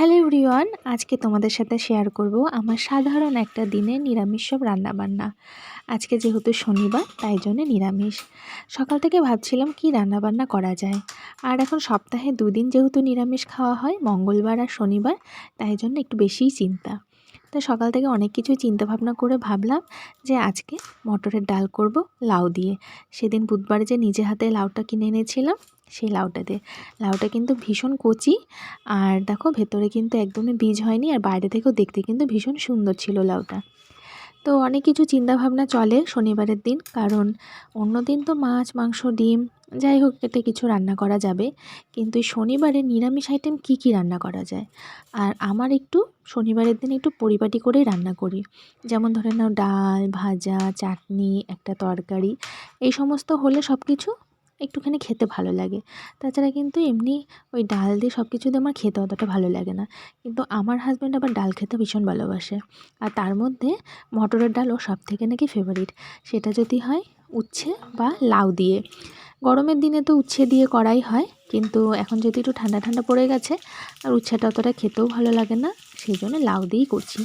Hello Riwan আজকে তোমাদের সাথে শেয়ার করব আমার সাধারণ একটা দিনে নিরামিষ সব রান্নাবান্না। আজকে যেহেতু শনিবার, তাই জন্যে নিরামিষ। সকাল থেকে ভাবছিলাম কি রান্নাবান্না করা যায়। আর এখন সপ্তাহে দুদিন যেহেতু নিরামিষ খাওয়া হয়, মঙ্গলবার আর শনিবার, তাই জন্য একটু বেশিই চিন্তা। তো সকাল থেকে অনেক কিছু চিন্তা ভাবনা করে ভাবলাম যে আজকে মটরের ডাল করব লাউ দিয়ে। সেদিন বুধবারে যে নিজে হাতে লাউটা কিনে এনেছিলাম সেই লাউটা দিয়ে। লাউটা কিন্তু ভীষণ কচি আর দেখো ভেতরে কিন্তু একদমই বীজ হয়নি আর বাইরে থেকেও দেখতে কিন্তু ভীষণ সুন্দর ছিল লাউটা। তো অনেক কিছু চিন্তাভাবনা চলে শনিবারের দিন কারণ অন্য দিন তো মাছ, মাংস, ডিম, যাই হোক এতে কিছু রান্না করা যাবে। কিন্তু শনিবারে নিরামিষ আইটেম কি কি রান্না করা যায়? আর আমার একটু শনিবারের দিন একটু পরিপাটি করেই রান্না করি। যেমন ধরে নাও ডাল, ভাজা, চাটনি, একটা তরকারি, এই সমস্ত হলে সব কিছু একটুখানি খেতে ভালো লাগে। তাছাড়া কিন্তু এমনি ওই ডাল দিয়ে সব কিছু দিয়ে আমার খেতে অতটা ভালো লাগে না। কিন্তু আমার হাজব্যান্ড আবার ডাল খেতে ভীষণ ভালোবাসে। আর তার মধ্যে মটরের ডাল ও সব থেকে নাকি ফেভারিট সেটা যদি হয় উচ্ছে বা লাউ দিয়ে। গরমের দিনে তো উচ্ছে দিয়ে করাই হয়। কিন্তু এখন যদি একটু ঠান্ডা ঠান্ডা পড়ে গেছে, আর উচ্ছেটা অতটা খেতেও ভালো লাগে না, সেই জন্য লাউ দিয়েই করছি।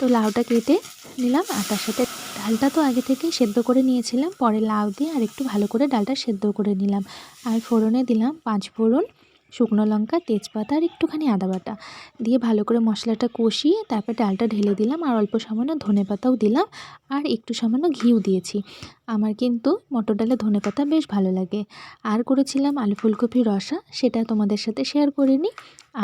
তো লাউটা কেটে নিলাম আর তার সাথে ডালটা তো আগে থেকেই সেদ্ধ করে নিয়েছিলাম। পরে লাউ দিয়ে আর একটু ভালো করে ডালটা সেদ্ধ করে নিলাম। আর ফোড়নে দিলাম পাঁচ ফোড়ন শুকনো লঙ্কা, তেজপাতা আর একটুখানি আদা বাটা। দিয়ে ভালো করে মশলাটা কষিয়ে তারপর ডালটা ঢেলে দিলাম আর অল্প সামান্য ধনে পাতাও দিলাম আর একটু সামান্য ঘিও দিয়েছি। আমার কিন্তু মটর ডালে ধনে পাতা বেশ ভালো লাগে। আর করেছিলাম আলু ফুলকপির রসা, সেটা তোমাদের সাথে শেয়ার করে নিই।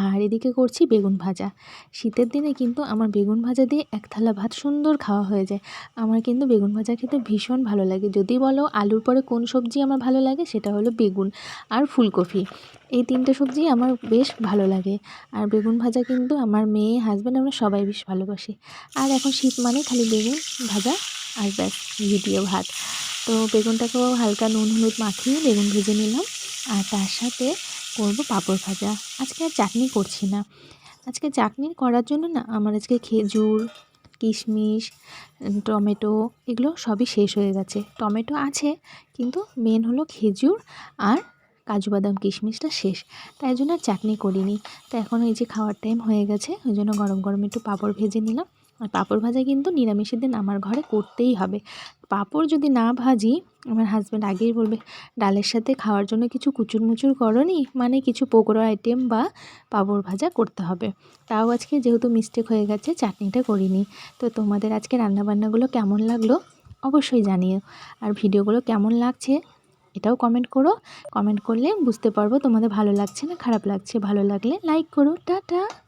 আর এদিকে করছি বেগুন ভাজা। শীতের দিনে কিন্তু আমার বেগুন ভাজা দিয়ে এক থালা ভাত সুন্দর খাওয়া হয়ে যায়। আমার কিন্তু বেগুন ভাজা খেতে ভীষণ ভালো লাগে। যদি বলো আলুর পরে কোন সবজি আমার ভালো লাগে, সেটা হলো বেগুন আর ফুলকপি। এই তিনটে সবজি আমার বেশ ভালো লাগে। আর বেগুন ভাজা কিন্তু আমার মেয়ে হাজব্যান্ড আমরা সবাই বেশ ভালোবাসি। আর এখন শীত মানে খালি বেগুন ভাজা আর ব্যাস দিয়ে ভাত। তো বেগুনটাকেও হালকা নুন হলুদ মাখিয়ে বেগুন ভেজে নিলাম। আর তার সাথে করব পাঁপড় ভাজা। আজকে আর চাটনি করছি না। আজকে চাটনি করার জন্য না আমার আজকে খেজুর, কিশমিশ, টমেটো এগুলো সবই শেষ হয়ে গেছে। টমেটো আছে, কিন্তু মেন হলো খেজুর আর কাজু বাদাম কিশমিশটা শেষ। তাই জন্য আর চাটনি করিনি। তো এখন এই যে খাওয়ার টাইম হয়ে গেছে, ওই জন্য গরম গরম একটু পাঁপড় ভেজে নিলাম। আর পাঁপড় ভাজা কিন্তু নিরামিষের দিন আমার ঘরে করতেই হবে। পাঁপড় যদি না ভাজি, আমার হাজব্যান্ড আগেই বলবে, ডালের সাথে খাওয়ার জন্য কিছু কুচুর মুচুর করনি? মানে কিছু পকোড়া আইটেম বা পাঁপড় ভাজা করতে হবে। তাও আজকে যেহেতু মিস্টেক হয়ে গেছে, চাটনিটা করিনি। তো তোমাদের আজকে রান্নাবান্নাগুলো কেমন লাগল অবশ্যই জানিও। আর ভিডিওগুলো কেমন লাগছে এটাও কমেন্ট করো। কমেন্ট করলে বুঝতে পারব তোমাদের ভালো লাগছে না খারাপ লাগছে। ভালো লাগলে লাইক করো। টাটা!